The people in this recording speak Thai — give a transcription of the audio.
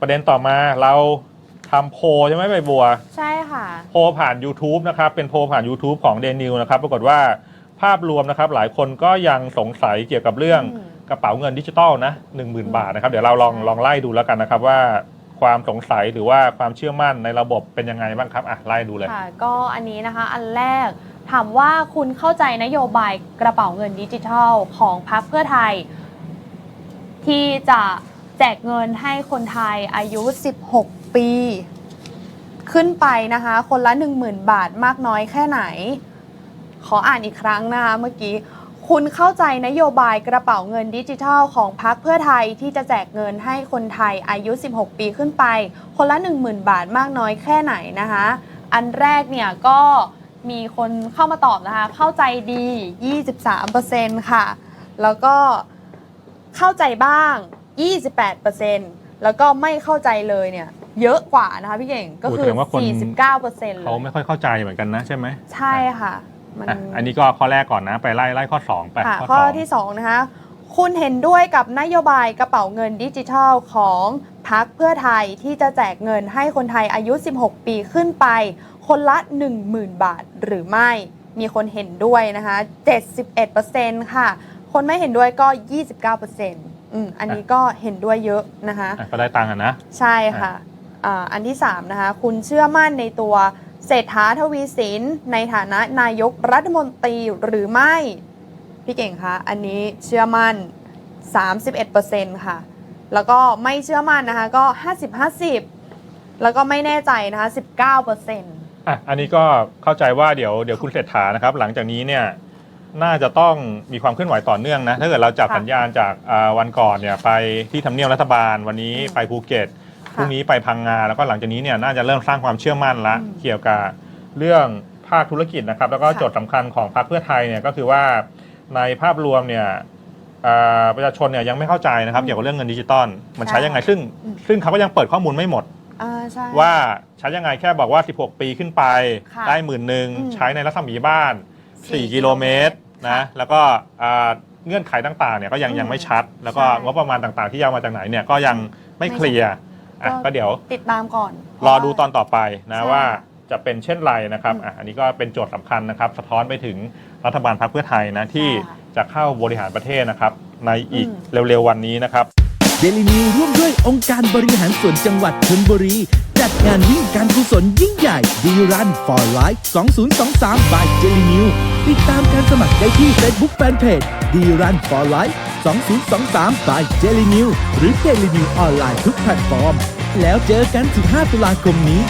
ประเด็นต่อมาเราทำโพลใช่ไหมใบบัว ใช่ค่ะ โพลผ่าน YouTube นะครับ เป็นโพลผ่าน YouTube ของ d ดนิวนะครับ ปรากฏว่าภาพรวมนะครับ หลายคนก็ยังสงสัยเกี่ยวกับเรื่องอืม กระเป๋าเงินดิจิตอลนะ1 0,000อืมบาทนะครับ เดี๋ยวเราลองใช่ลองไล่ดูแล้วกันนะครับว่าความสงสัยหรือว่าความเชื่อมั่นในระบบเป็นยังไงบ้างครับอะไล่ดูเลย ค่ะ ก็อันนี้นะคะอันแรกถามว่าคุณเข้าใจนโยบายกระเป๋าเงินดิจิทัลของพรรคเพื่อไทย ที่จะ แจกเงินให้คนไทยอายุ 16 ปี ขึ้นไปนะคะ คนละ 10,000 บาทมากน้อยแค่ไหน ขออ่านอีกครั้งนะคะเมื่อกี้ คุณเข้าใจนโยบายกระเป๋าเงินดิจิทัลของพรรคเพื่อไทยที่จะแจกเงินให้คนไทยอายุ 16 ปีขึ้นไป คนละ 10,000 บาทมากน้อยแค่ไหนนะคะ อันแรกเนี่ยก็มีคนเข้ามาตอบนะคะ เข้าใจดี 23%ค่ะ แล้วก็เข้าใจบ้าง 28%แล้วก็ไม่เข้าใจเลยเนี่ย เยอะกว่านะคะพี่เก่งก็คือโอ้แสดงว่าคน 49%เลยเขาไม่ค่อยเข้าใจเหมือนกันนะใช่ไหมใช่ค่ะ มันอะอันนี้ก็ข้อแรกก่อนนะ ไปไล่ไล่ข้อ 2 ไปค่ะข้อข้อสองที่ 2 นะคะ คุณเห็นด้วยกับนโยบายกระเป๋าเงินดิจิทัลของพักเพื่อไทยที่จะแจกเงินให้คนไทยอายุ 16 ปีขึ้นไป คนละ 10,000 บาทหรือไม่ มีคนเห็นด้วยนะคะ 71%ค่ะ คนไม่เห็นด้วยก็ 29% อืมอันนี้ก็เห็นด้วยเยอะนะคะ อะก็ได้ตังค์อะนะ ใช่ค่ะอ่าอันที่ 3 นะคะ คุณเชื่อมั่นในตัวเศรษฐาทวีสิน ในฐานะนายกรัฐมนตรีหรือไม่ พี่เก่งคะอันนี้เชื่อมั่น 31%ค่ะ แล้วก็ไม่เชื่อมั่นนะคะ ก็ 50-50 แล้วก็ไม่แน่ใจนะคะ 19%อะ อันนี้ก็เข้าใจว่าเดี๋ยวเดี๋ยวคุณเศรษฐานะครับ หลังจากนี้เนี่ย น่าจะต้องมีความเคลื่อนไหวต่อเนื่องนะ ถ้าเกิดเราจับค่ะสัญญาณจากอ่าวันก่อนเนี่ยไปที่ทำเนียบรัฐบาล วันนี้อืมไปภูเก็ตพค่ะรุ่งนี้ไปพังงาแล้วก็หลังจากนี้เนี่ยน่าจะเริ่มสร้างความเชื่อมั่นละ อืมเกี่ยวกับเรื่องภาคธุรกิจนะครับ แล้วก็ค่ะโจทย์สำคัญของพรรคเพื่อไทยเนี่ยก็คือว่าในภาพรวมเนี่ยอ่าประชาชนเนี่ยยังไม่เข้าใจนะครับ อืมเกี่ยวกับเรื่องเงินดิจิตอลมันใช้ใช่ยังไงซึ่ง อืม ซึ่งเขาก็ยังเปิดข้อมูลไม่หมด อ่าใช่ ว่าใช้ยังไงแค่บอกว่า 16 ปีขึ้นไป ค่ะได้หมื่นหนึ่งอืมใช้ในรัศมีบ้านสี่4กิโลเมตรค่ะ นะแล้วก็อ่าเงื่อนไขต่างๆเนี่ยก็ยังอืมยังไม่ชัด แล้วก็ใช่งบประมาณต่างๆ ที่ยาวมาจากไหนเนี่ยก็ยังไม่ไม่เคลียร์อะก็ ก็เดี๋ยวติดตามก่อนรอดูตอนต่อไปนะใช่ว่าจะเป็นเช่นไรนะครับอืมอะอันนี้ก็เป็นโจทย์สำคัญนะครับ สะท้อนไปถึงรัฐบาลพรรคเพื่อไทยนะที่ค่ะ จะเข้าบริหารประเทศนะครับ ในอีกอืมเร็วๆวันนี้นะครับ เดลินิวร่วมด้วยองค์การบริหารส่วนจังหวัดชลบุรี จัดงานวิ่งการกุศลยิ่งใหญ่ดีรัน for life 2023 by เจลินิวติดตามการสมัครได้ที่ Facebook Fanpage ดีรัน for life 2023 by เจลินิวหรือเจลินิวออนไลน์ทุกแพลตฟอร์ม แล้วเจอกัน 15 ตุลาคมนี้